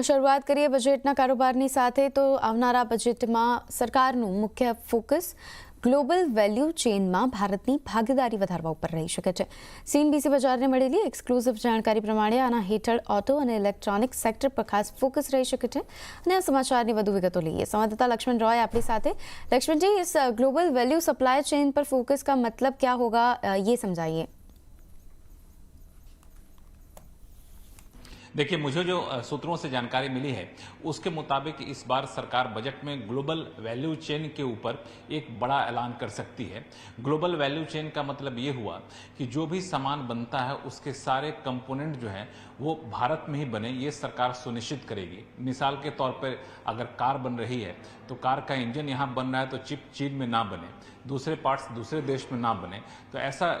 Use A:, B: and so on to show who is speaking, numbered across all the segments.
A: તો શરૂઆત કરીએ બજેટના કારોબારની સાથે તો આવનારા બજેટમાં સરકારનું મુખ્ય ફોકસ ગ્લોબલ વેલ્યુ ચેઇનમાં ભારતની ભાગીદારી વધારવા ઉપર રહી શકે છે સીએનબીસી બજારને મળેલી એક્સક્લુઝિવ જાણકારી પ્રમાણે આના હેઠળ ઓટો અને ઇલેક્ટ્રોનિક સેક્ટર પર ખાસ ફોકસ રહી શકે છે અને આ સમાચારની વધુ વિગતો લઈએ संवाददाता लक्ष्मण रॉय आपकी साथ है लक्ष्मण जी इस ग्लोबल वैल्यू सप्लाई चेन पर फोकस का मतलब क्या होगा अ, ये समझाइए
B: देखिए, मुझे जो सूत्रों से जानकारी मिली है, उसके मुताबिक इस बार सरकार बजट में ग्लोबल वैल्यू चेन के ऊपर एक बड़ा ऐलान कर सकती है। ग्लोबल वैल्यू चेन का मतलब ये हुआ कि जो भी सामान बनता है, उसके सारे कंपोनेंट जो है, वो भारत में ही बने, ये सरकार सुनिश्चित करेगी। मिसाल के तौर पर अगर कार बन रही है तो कार का इंजन यहाँ बन रहा है तो चिप चीन में ना बने। दूसरे पार्ट्स दूसरे देश में ना बने। तो ऐसा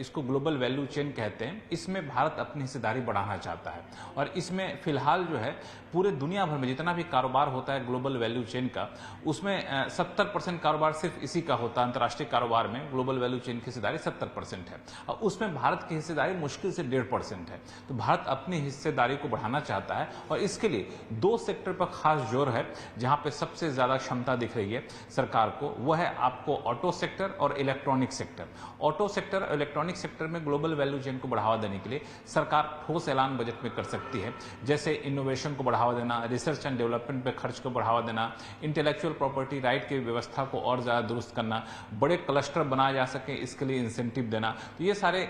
B: इसको ग्लोबल वैल्यू चेन कहते हैं। इसमें भारत अपनी हिस्सेदारी बढ़ाना चाहता है। और इसमें फ़िलहाल जो है, पूरे दुनिया भर में जितना भी कारोबार होता है ग्लोबल वैल्यू चेन का, उसमें सत्तर परसेंट कारोबार सिर्फ़ इसी का होता है। अंतर्राष्ट्रीय कारोबार में ग्लोबल वैल्यू चेन की हिस्सेदारी सत्तर परसेंट है। और उसमें भारत की हिस्सेदारी मुश्किल से डेढ़ परसेंट है। तो भारत अपनी हिस्सेदारी को बढ़ाना चाहता है। और इसके लिए दो सेक्टर पर खास ज़ोर है, जहाँ पे सबसे ज़्यादा क्षमता दिख रही है सरकार को। वह है आपको ऑटो सेक्टर और इलेक्ट्रॉनिक सेक्टर। ऑटो सेक्टर और इलेक्ट्रॉनिक सेक्टर में ग्लोबल वैल्यू चेन को बढ़ावा देने के लिए सरकार ठोस ऐलान बजट में कर सकती है। जैसे इनोवेशन को बढ़ावा देना रिसर्च एंड डेवलपमेंट पर खर्च को बढ़ावा देना इंटेलेक्चुअल प्रॉपर्टी राइट की व्यवस्था को और ज़्यादा दुरुस्त करना, बड़े क्लस्टर बनाए जा सके, इसके लिए इंसेंटिव देना। तो ये सारे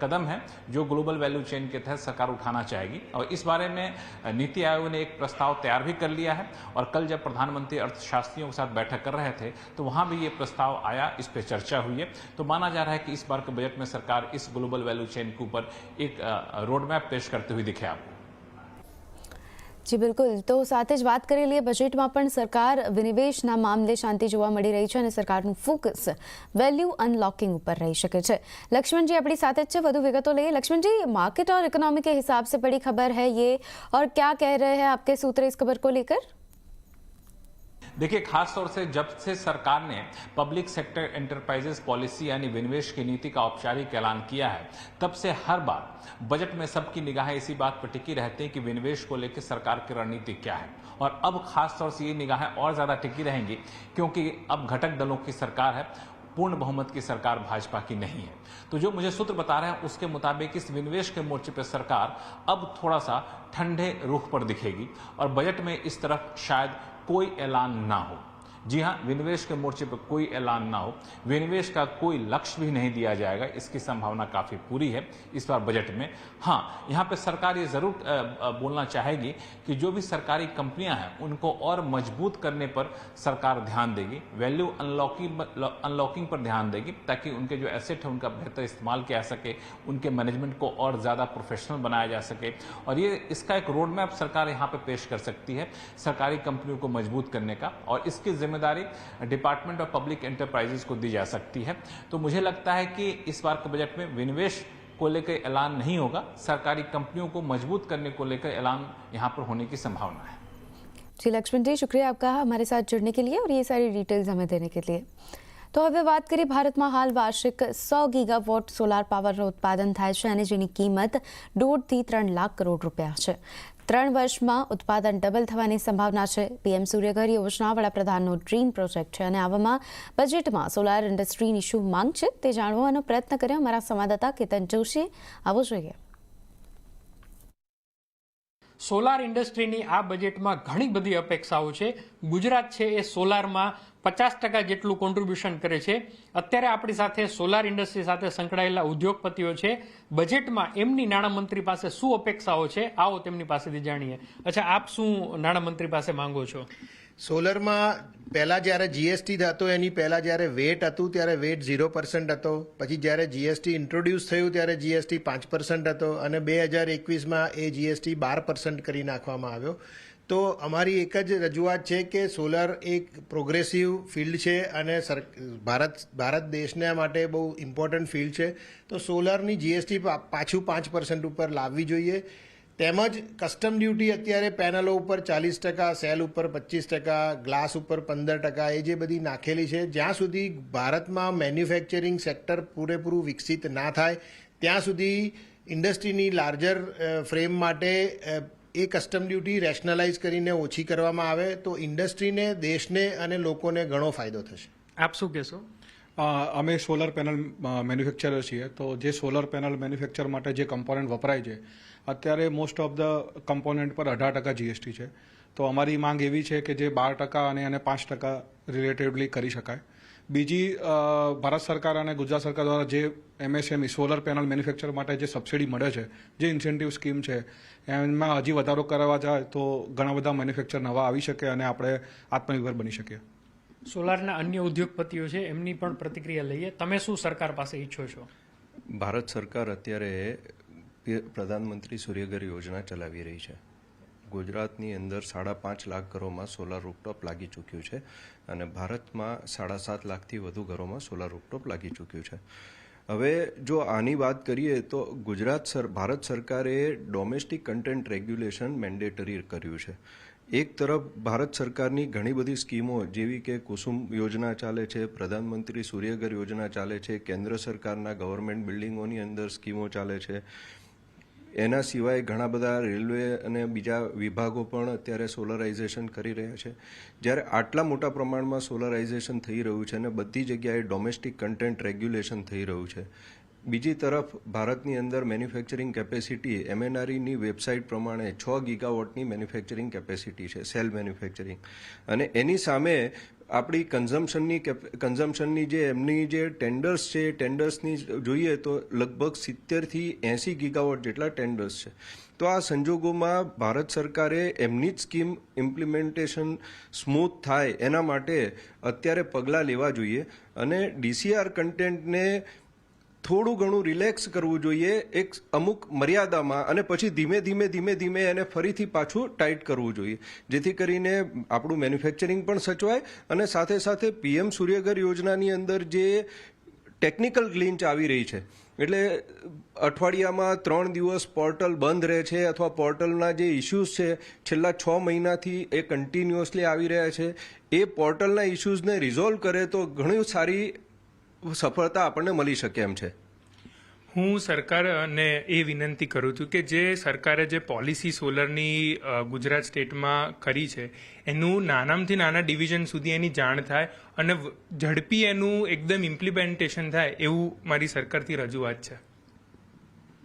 B: कदम हैं जो ग्लोबल वैल्यू चेन के तहत सरकार उठाना चाहेगी। और इस बारे में नीति आयोग ने एक प्रस्ताव तैयार भी कर लिया है। और कल जब प्रधानमंत्री अर्थशास्त्रियों के साथ बैठक कर रहे थे तो वहाँ भी ये प्रस्ताव प्रस्ताव आया, इस पर चर्चा हुई है। तो माना जा रहा है कि इस बार के बजट में सरकार इस ग्लोबल वैल्यू चेन के ऊपर एक रोड मैप पेश करते हुए दिखे आपको।
A: જી બિલકુલ તો સાથે જ વાત કરી લઈએ બજેટમાં પણ સરકાર વિનિવેશના મામલે શાંતિ જોવા મળી રહી છે અને સરકારનું ફોકસ વેલ્યુ અનલોકિંગ ઉપર રહી શકે लक्ष्मण जी, अपनी साथ જ છે વધુ लिए। लक्ष्मण जी मार्केट और इकोनॉमी के हिसाब से बड़ी खबर है ये, और क्या कह रहे हैं आपके सूत्र इस खबर को लेकर?
B: देखिए खास तौर से जब से सरकार ने पब्लिक सेक्टर एंटरप्राइजेस पॉलिसी यानी विनिवेश की नीति का औपचारिक ऐलान किया है, तब से हर बार बजट में सबकी निगाहें इसी बात पर टिकी रहती हैं कि विनिवेश को लेकर सरकार की रणनीति क्या है। और अब खास तौर से ये निगाहें और ज़्यादा टिकी रहेंगी क्योंकि अब घटक दलों की सरकार है, पूर्ण बहुमत की सरकार भाजपा की नहीं है। तो जो मुझे सूत्र बता रहे हैं, उसके मुताबिक इस विनिवेश के मोर्चे पर सरकार अब थोड़ा सा ठंडे रुख पर दिखेगी और बजट में इस तरफ़ शायद કોઈ એલાન ના હોય. जी हाँ विनिवेश के मोर्चे पर कोई ऐलान ना हो। विनिवेश का कोई लक्ष्य भी नहीं दिया जाएगा, इसकी संभावना काफ़ी पूरी है इस बार बजट में। हाँ यहाँ पे सरकार ये ज़रूर बोलना चाहेगी कि जो भी सरकारी कंपनियाँ हैं, उनको और मज़बूत करने पर सरकार ध्यान देगी, वैल्यू अनलॉकिंग अनलॉकिंग पर ध्यान देगी, ताकि उनके जो एसेट है, उनका बेहतर इस्तेमाल किया सके, उनके मैनेजमेंट को और ज़्यादा प्रोफेशनल बनाया जा सके। और ये, इसका एक रोड मैप सरकार यहाँ पे पेश कर सकती है, सरकारी कंपनियों को मज़बूत करने का। और इसकी ज़िम्मेदारी डिपार्टमेंट ऑफ पब्लिक एंटरप्राइजेस को दी जा सकती है तो मुझे लगता है कि इस बार के बजट में विनिवेश को लेकर ऐलान नहीं होगा सरकारी कंपनियों को मजबूत करने को लेकर ऐलान यहाँ पर होने की संभावना है
A: जी लक्ष्मण जी शुक्रिया आपका हमारे साथ जुड़ने के लिए और ये सारी डिटेल्स हमें देने के लिए તો હવે વાત કરીએ ભારતમાં હાલ વાર્ષિક સો ગીગાવોટ સોલાર પાવરનું ઉત્પાદન થાય છે અને જેની કિંમત દોઢથી ત્રણ લાખ કરોડ રૂપિયા છે ત્રણ વર્ષમાં ઉત્પાદન ડબલ થવાની સંભાવના છે. પીએમ સૂર્યઘર યોજના વડાપ્રધાનનો ડ્રીમ પ્રોજેક્ટ છે અને આવામાં બજેટમાં સોલાર ઇન્ડસ્ટ્રીની શું માંગ છે તે જાણવાનો પ્રયત્ન કર્યો અમારા સંવાદદાતા કેતન જોશીએ આવો જોઈએ.
C: સોલાર ઇન્ડસ્ટ્રીની આ બજેટમાં ઘણી બધી અપેક્ષાઓ છે. ગુજરાત છે એ સોલારમાં પચાસ ટકા જેટલું કોન્ટ્રીબ્યુશન કરે છે. અત્યારે આપણી સાથે સોલાર ઇન્ડસ્ટ્રી સાથે સંકળાયેલા ઉદ્યોગપતિઓ છે. બજેટમાં એમની નાણામંત્રી પાસે શું અપેક્ષાઓ છે? આવો તેમની પાસેથી જાણીએ. અચ્છા, આપ શું નાણામંત્રી પાસે માંગો છો?
D: સોલરમાં પહેલાં જ્યારે જીએસટી હતો એની પહેલાં જ્યારે વેટ હતું, ત્યારે વેટ ઝીરો પર્સન્ટ હતો. પછી જ્યારે જીએસટી ઇન્ટ્રોડ્યુસ થયું, ત્યારે જીએસટી પાંચ પર્સન્ટ હતો અને બે હજાર એકવીસમાં એ જીએસટી બાર પર્સન્ટ કરી નાખવામાં આવ્યો. તો અમારી એક જ રજૂઆત છે કે સોલર એક પ્રોગ્રેસિવ ફિલ્ડ છે અને સર, ભારત ભારત દેશના માટે બહુ ઇમ્પોર્ટન્ટ ફિલ્ડ છે. તો સોલરની જીએસટી પાછું પાંચ પર્સન્ટ ઉપર લાવવી જોઈએ. તેમજ કસ્ટમ ડ્યુટી અત્યારે પેનલો ઉપર ચાલીસ ટકા સેલ ઉપર પચીસ ટકા ગ્લાસ ઉપર પંદર ટકા, એ જે બધી નાખેલી છે, જ્યાં સુધી ભારતમાં મેન્યુફેક્ચરિંગ સેક્ટર પૂરેપૂરું વિકસિત ના થાય, ત્યાં સુધી ઇન્ડસ્ટ્રીની લાર્જર ફ્રેમ માટે એ કસ્ટમ ડ્યુટી રેશનલાઇઝ કરીને ઓછી કરવામાં આવે તો ઇન્ડસ્ટ્રીને દેશને અને લોકોને ઘણો ફાયદો થશે.
C: આપ શું કહેશો?
E: અમે સોલર પેનલ મેન્યુફેક્ચરર છીએ. તો જે સોલર પેનલ મેન્યુફેક્ચર માટે જે કમ્પોનન્ટ વપરાય છે અત્યારે મોસ્ટ ઓફ ધ કમ્પોનન્ટ પર અઢાર ટકા જીએસટી છે. તો અમારી માંગ એવી છે કે જે બાર ટકા અને એને પાંચ ટકા રિલેટેડલી કરી શકાય. બીજી ભારત સરકાર અને ગુજરાત સરકાર દ્વારા જે એમએસએમઈ સોલર પેનલ મેન્યુફેક્ચર માટે જે સબસિડી મળે છે જે ઇન્સેન્ટિવ સ્કીમ છે એમાં હજી વધારો કરવા જાય તો ઘણા બધા મેન્યુફેક્ચર નવા આવી શકે અને આપણે આત્મનિર્ભર બની શકીએ.
C: સોલારના અન્ય ઉદ્યોગપતિઓ છે એમની પણ પ્રતિક્રિયા લઈએ. તમે શું સરકાર પાસે ઈચ્છો છો?
F: ભારત સરકાર અત્યારે પ્રધાનમંત્રી સૂર્યઘર યોજના ચલાવી રહી છે. ગુજરાતની અંદર સાડા પાંચ લાખ ઘરોમાં સોલાર રૂપટોપ લાગી ચૂક્યું છે અને ભારતમાં સાડા સાત લાખથી વધુ ઘરોમાં સોલાર રૂપટોપ લાગી ચૂક્યું છે. હવે જો આની વાત કરીએ તો ગુજરાત સર, ભારત સરકારે ડોમેસ્ટિક કન્ટેન્ટ રેગ્યુલેશન મેન્ડેટરી કર્યું છે. એક તરફ ભારત સરકારની ઘણી બધી સ્કીમો જેવી કે કુસુમ યોજના ચાલે છે, પ્રધાનમંત્રી સૂર્યઘર યોજના ચાલે છે, કેન્દ્ર સરકારના ગવર્મેન્ટ બિલ્ડિંગોની અંદર સ્કીમો ચાલે છે એના સિવાય ઘણા બધા રેલવે અને બીજા વિભાગો પણ અત્યારે સોલરાઇઝેશન કરી રહ્યા છે. જ્યારે આટલા મોટા પ્રમાણમાં સોલરાઇઝેશન થઈ રહ્યું છે અને બધી જગ્યાએ ડોમેસ્ટિક કન્ટેન્ટ રેગ્યુલેશન થઈ રહ્યું છે. બીજી તરફ, ભારતની અંદર મેન્યુફેક્ચરિંગ કેપેસિટી એમએનઆરઈની વેબસાઇટ પ્રમાણે છ ગીગાવોટની મેન્યુફેક્ચરિંગ કેપેસિટી છે, સેલ મેન્યુફેક્ચરિંગ. અને એની સામે આપણી કન્ઝમ્પશનની કન્ઝમ્પશનની જે, એમની જે ટેન્ડર્સ છે ટેન્ડર્સની જોઈએ તો લગભગ સિત્તેરથી એંસી ગીગાવોટ જેટલા ટેન્ડર્સ છે. તો આ સંજોગોમાં ભારત સરકારે એમની જ સ્કીમ ઇમ્પ્લિમેન્ટેશન સ્મૂથ થાય એના માટે અત્યારે પગલાં લેવા જોઈએ. અને ડીસીઆર કન્ટેન્ટને થોડું ઘણું રિલેક્સ કરવું જોઈએ, એક અમુક મર્યાદામાં અને પછી ધીમે ધીમે ધીમે ધીમે એને ફરીથી પાછું ટાઈટ કરવું જોઈએ. જેથી કરીને આપણું મેન્યુફેક્ચરિંગ પણ સચવાય અને સાથે સાથે પીએમ સૂર્યઘર યોજનાની અંદર જે ટેકનિકલ ગ્લિંચ આવી રહી છે, એટલે અઠવાડિયામાં ત્રણ દિવસ પોર્ટલ બંધ રહે છે અથવા પોર્ટલના જે ઇશ્યુઝ છે, છેલ્લા છ મહિનાથી એ કન્ટિન્યુઅસલી આવી રહ્યા છે. એ પોર્ટલના ઇશ્યુઝને રિઝોલ્વ કરે તો ઘણી સારી સફળતા આપણને મળી શકે એમ છે.
G: હું સરકારને એ વિનંતી કરું છું કે જે સરકારે જે પોલિસી સોલરની ગુજરાત સ્ટેટમાં કરી છે એનું નાનામાંથી નાના ડિવિઝન સુધી એની જાણ થાય અને ઝડપી એનું એકદમ ઇમ્પ્લિમેન્ટેશન થાય એવું મારી સરકારથી રજૂઆત છે.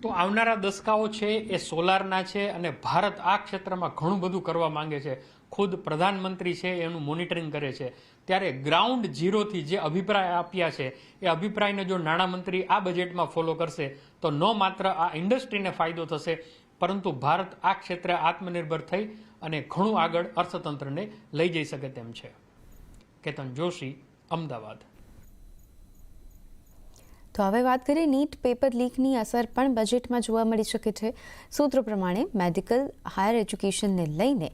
C: તો આવનારા દસકાઓ છે એ સોલારના છે અને ભારત આ ક્ષેત્રમાં ઘણું બધું કરવા માંગે છે. ખુદ પ્રધાનમંત્રી છે એનું મોનિટરિંગ કરે છે. ત્યારે ગ્રાઉન્ડ ઝીરોથી જે અભિપ્રાય આપ્યા છે, એ અભિપ્રાયને જો નાણામંત્રી આ બજેટમાં ફોલો કરશે, તો ન માત્ર આ ઇન્ડસ્ટ્રીને ફાયદો થશે, પરંતુ ભારત આ ક્ષેત્રે આત્મનિર્ભર થઈ અને ઘણું આગળ અર્થતંત્રને લઈ જઈ શકે તેમ છે. કેતન જોશી, અમદાવાદ.
A: તો હવે વાત કરીએ નીટ પેપર લીકની અસર પણ બજેટમાં જોવા મળી શકે છે. સૂત્રો પ્રમાણે મેડિકલ હાયર એજ્યુકેશનને લઈને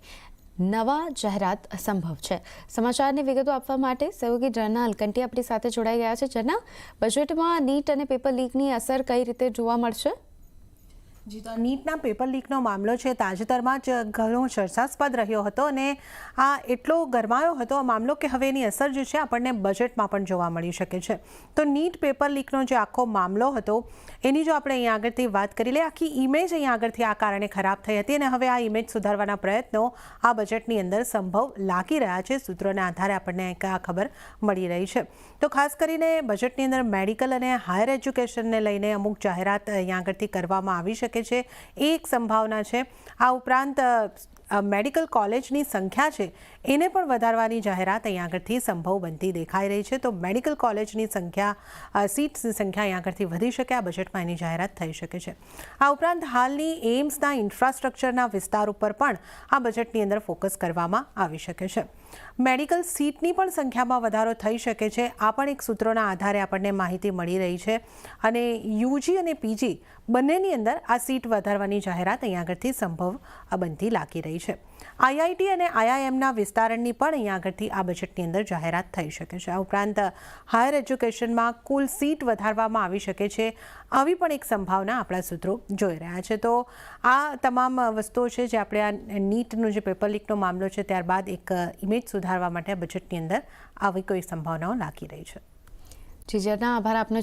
A: નવા જાહેરાત અસંભવ છે. સમાચારની વિગતો આપવા માટે સહયોગી જર્નાલ કંટી આપણી સાથે જોડાઈ ગયા છે. જર્ના બજેટમાં નીટ અને પેપર લીકની અસર કઈ રીતે જોવા મળશે?
H: જી નીટના પેપર લીકનો મામલો છે. તાજેતરમાં જ ઘણો ચર્ચાસ્પદ રહ્યો હતો અને આ એટલો ગરમાયો હતો, આ મામલો કે હવે એની અસર જે છે આપણને બજેટમાં પણ જોવા મળી શકે છે. તો નીટ પેપર લીકનો જે આખો મામલો હતો, એની જો આપણે અહીંયા આગળથી વાત કરી લઈએ, આખી ઇમેજ અહીંયા આગળથી આ કારણે ખરાબ થઈ હતી અને હવે આ ઇમેજ સુધારવાના પ્રયત્નો આ બજેટની અંદર સંભવ લાગી રહ્યા છે. સૂત્રોના આધારે આપણને આ ખબર મળી રહી છે. તો ખાસ કરીને બજેટની અંદર મેડિકલ અને હાયર એજ્યુકેશનને લઈને અમુક જાહેરાત અહીંયા આગળથી કરવામાં આવી શકે છે એ એક સંભાવના છે. આ ઉપરાંત મેડિકલ કોલેજની સંખ્યા છે, એને પણ વધારવાની જાહેરાત અહીંયા આગળથી સંભવ બનતી દેખાઈ રહી છે. તો મેડિકલ કોલેજની સંખ્યા સીટ્સની સંખ્યા અહીંયા આગળથી વધી શકે, આ બજેટમાં એની જાહેરાત થઈ શકે છે. આ ઉપરાંત હાલની એમ્સના ઇન્ફ્રાસ્ટ્રક્ચરના વિસ્તાર ઉપર પણ આ બજેટની અંદર ફોકસ કરવામાં આવી શકે છે. મેડિકલ સીટની પણ સંખ્યામાં વધારો થઈ શકે છે. આ પણ એક સૂત્રોના આધારે આપણને માહિતી મળી રહી છે. અને યુજી અને પીજી બંનેની અંદર આ સીટ વધારવાની જાહેરાત અહીંયા આગળથી સંભવ બનતી લાગી રહી છે. આઈઆઈટી અને આઈઆઈએમના વિસ્તારણની પણ અહીંયા આગળથી આ બજેટની અંદર જાહેરાત થઈ શકે છે. આ ઉપરાંત હાયર એજ્યુકેશનમાં કુલ સીટ વધારવામાં આવી શકે છે આવી પણ એક સંભાવના આપણા સૂત્રો જોઈ રહ્યા છે. તો આ તમામ વસ્તુઓ છે જે આપણે આ નીટનું જે પેપર લીકનો મામલો છે, ત્યારબાદ એક ઇમેજ સુધારવા માટે બજેટની અંદર આવી કોઈ સંભાવનાઓ લાગી રહી છે.
A: જી આભાર. આપનો